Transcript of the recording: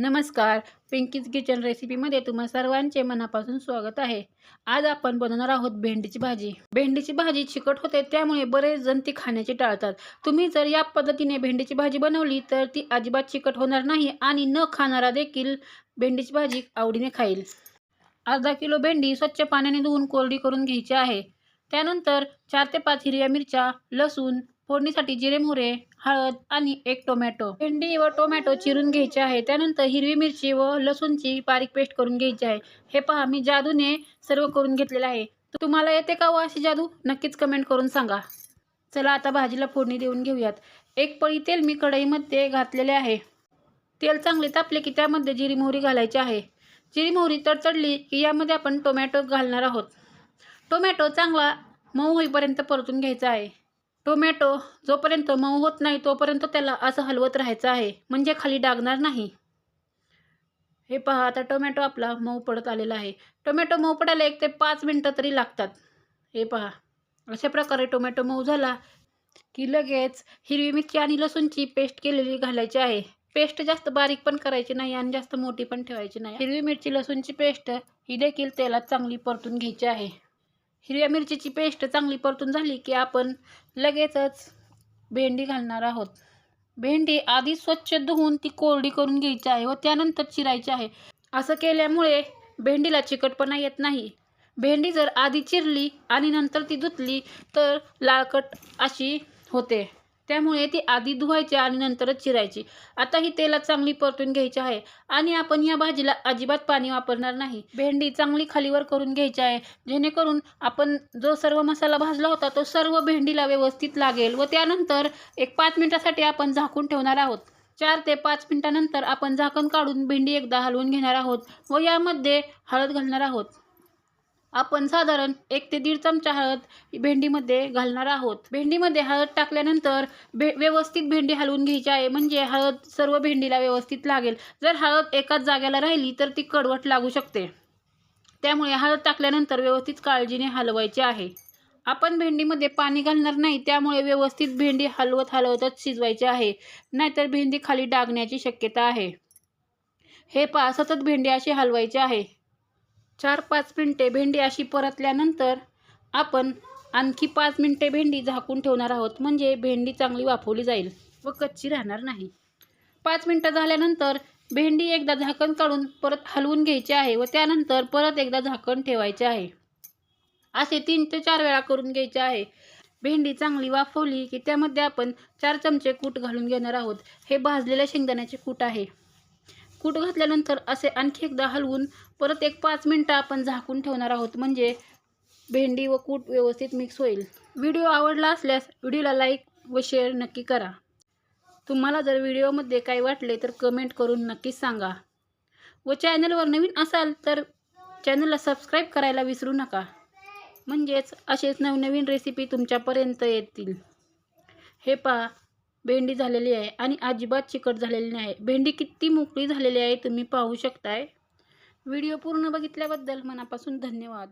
नमस्कार. Pinkies kitchen रेसिपीमध्ये तुम्हा सर्वांचे मनापासून स्वागत आहे. आज आपण बनवणार आहोत भेंडीची भाजी. भेंडीची भाजी चिकट होते त्यामुळे बरेच जण ती खाण्याची टाळतात. तुम्ही जर या पद्धतीने भेंडीची भाजी बनवली तर ती अजिबात चिकट होणार नाही आणि न खाणारा देखील भेंडीची भाजी आवडीने खाईल. अर्धा किलो भेंडी स्वच्छ पाण्याने धुवून कोरडी करून घ्यायची आहे. त्यानंतर चार ते पाच हिरव्या मिरच्या लसूण फोडणीसाठी जिरे मोहरे हळद आणि एक टोमॅटो. भेंडी व टोमॅटो चिरून घ्यायचे आहे. त्यानंतर हिरवी मिरची व लसूणची बारीक पेस्ट करून घ्यायची आहे. हे पहा मी जादूने सर्व करून घेतलेलं आहे. तुम्हाला येते का व अशी जादू? नक्कीच कमेंट करून सांगा. चला आता भाजीला फोडणी देऊन घेऊयात. एक पळी तेल मी कढईमध्ये घातलेले आहे. तेल चांगले तापले की त्यामध्ये जिरी मोहरी घालायची आहे. जिरी मोहरी तडतडली की यामध्ये आपण टोमॅटो घालणार आहोत. टोमॅटो चांगला मऊ होईपर्यंत परतून घ्यायचा आहे. टोमॅटो जोपर्यंत मऊ होत नाही तोपर्यंत त्याला असं हलवत राहायचं आहे. म्हणजे खाली डागणार नाही. हे पहा आता टोमॅटो आपला मऊ पडत आलेला आहे. टोमॅटो मऊ पडायला एक ते पाच मिनटं तरी लागतात. हे पहा अशा प्रकारे टोमॅटो मऊ झाला की लगेच हिरवी मिरची आणि लसूणची पेस्ट केलेली घालायची आहे. पेस्ट जास्त बारीक पण करायची नाही आणि जास्त मोठी पण ठेवायची नाही. हिरवी मिरची लसूणची पेस्ट ही देखील तेलात चांगली परतून घ्यायची आहे. हिरव्या मिरचीची पेस्ट चांगली परतून झाली की आपण लगेचच भेंडी घालणार आहोत. भेंडी आधी स्वच्छ धुवून ती कोरडी करून घ्यायची आहे व त्यानंतर चिरायची आहे. असं केल्यामुळे भेंडीला चिकटपणा येत नाही. भेंडी जर आधी चिरली आणि नंतर ती धुतली तर लाळकट अशी होते. त्यामुळे ती आधी धुवायची आणि नंतरच चिरायची. आता ही तेलात चांगली परतून घ्यायची आहे आणि आपण या भाजीला अजिबात पाणी वापरणार नाही. भेंडी चांगली खालीवर करून घ्यायची आहे. जेणेकरून आपण जो सर्व मसाला भाजला होता तो सर्व भेंडीला व्यवस्थित लागेल व त्यानंतर एक पाच मिनिटासाठी आपण झाकून ठेवणार आहोत. चार ते पाच मिनिटानंतर आपण झाकण काढून भेंडी एकदा हलवून घेणार आहोत व यामध्ये हळद घालणार आहोत. आपण साधारण एक ते दीड चमचा हळद भेंडीमध्ये घालणार आहोत. भेंडीमध्ये हळद टाकल्यानंतर भे व्यवस्थित भेंडी हलवून घ्यायची आहे. म्हणजे हळद सर्व भेंडीला व्यवस्थित लागेल. जर हळद एकाच जागेला राहिली तर ती कडवट लागू शकते. त्यामुळे हळद टाकल्यानंतर व्यवस्थित काळजीने हलवायची आहे. आपण भेंडीमध्ये पाणी घालणार नाही त्यामुळे व्यवस्थित भेंडी हलवत हलवतच शिजवायची आहे. नाहीतर भेंडी खाली डागण्याची शक्यता आहे. हे पा सतत भेंडी अशी हलवायची आहे. चार पाच मिनटे भेंडी अशी परतल्यानंतर आपण आणखी पाच मिनटे भेंडी झाकून ठेवणार आहोत. म्हणजे भेंडी चांगली वाफवली जाईल व कच्ची राहणार नाही. पाच मिनटं झाल्यानंतर भेंडी एकदा झाकण काढून परत हलवून घ्यायची आहे व त्यानंतर परत एकदा झाकण ठेवायचे आहे. असे तीन ते चार वेळा करून घ्यायचे आहे. भेंडी चांगली वाफवली की त्यामध्ये आपण चार चमचे कूट घालून घेणार आहोत. हे भाजलेल्या शेंगदाण्याचे कूट आहे. कूट घातल्यानंतर असे आणखी एकदा हलवून परत एक पाच मिनटं आपण झाकून ठेवणार आहोत. म्हणजे भेंडी व कूट व्यवस्थित मिक्स होईल. व्हिडिओ आवडला असल्यास व्हिडिओला लाईक व शेअर नक्की करा. तुम्हाला जर व्हिडिओमध्ये काही वाटले तर कमेंट करून नक्कीच सांगा. व चॅनलवर नवीन असाल तर चॅनलला सबस्क्राईब करायला विसरू नका. म्हणजेच असेच नवनवीन रेसिपी तुमच्यापर्यंत येतील. हे पहा भेंडी झालेली आहे आणि अजिबात चिकट झालेली नाही. भेंडी किती मोकळी झालेली आहे तुम्ही पाहू शकताय. व्हिडिओ पूर्ण बघितल्याबद्दल मनापासून धन्यवाद.